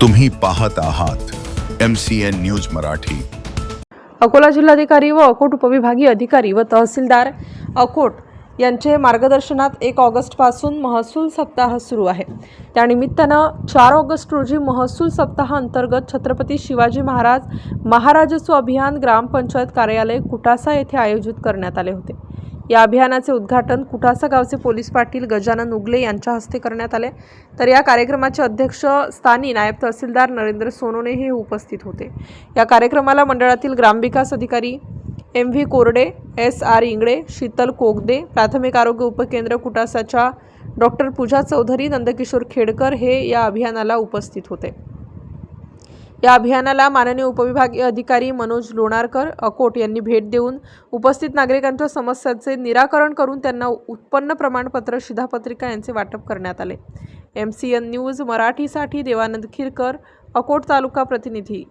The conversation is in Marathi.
तुम्ही पाहत आहात M C N news Marathi. Akola जिल्हाधिकारी व अकोट उपविभागीय अधिकारी व तहसीलदार अकोट यांचे मार्गदर्शनात एक ऑगस्टपासून महसूल सप्ताह सुरू आहे. त्यानिमित्तानं चार ऑगस्ट रोजी महसूल सप्ताहाअंतर्गत छत्रपती शिवाजी महाराज महाराजस्व अभियान ग्रामपंचायत कार्यालय कुटासा येथे आयोजित करण्यात आले होते. या अभियानाचे उद्घाटन कुठासा गावचे पोलीस पाटील गजानन उगले यांच्या हस्ते करण्यात आले. तर या कार्यक्रमाचे अध्यक्ष स्थानी नायब तहसीलदार नरेंद्र सोनोने हे उपस्थित होते. या कार्यक्रमाला मंडळातील ग्रामविकास अधिकारी M V Korde S R Ingale Sheetal Kogde प्राथमिक आरोग्य उपकेंद्र कुटासाच्या डॉक्टर पूजा चौधरी नंदकिशोर खेडकर हे या अभियानाला उपस्थित होते. या अभियानाला माननीय उपविभागीय अधिकारी मनोज लोणारकर अकोट यांनी भेट देऊन उपस्थित नागरिकांच्या समस्यांचे निराकरण करून त्यांना उत्पन्न प्रमाणपत्र शिधापत्रिका यांचे वाटप करण्यात आले. एम सी एन न्यूज मराठीसाठी देवानंद खिरकर अकोट तालुका प्रतिनिधी.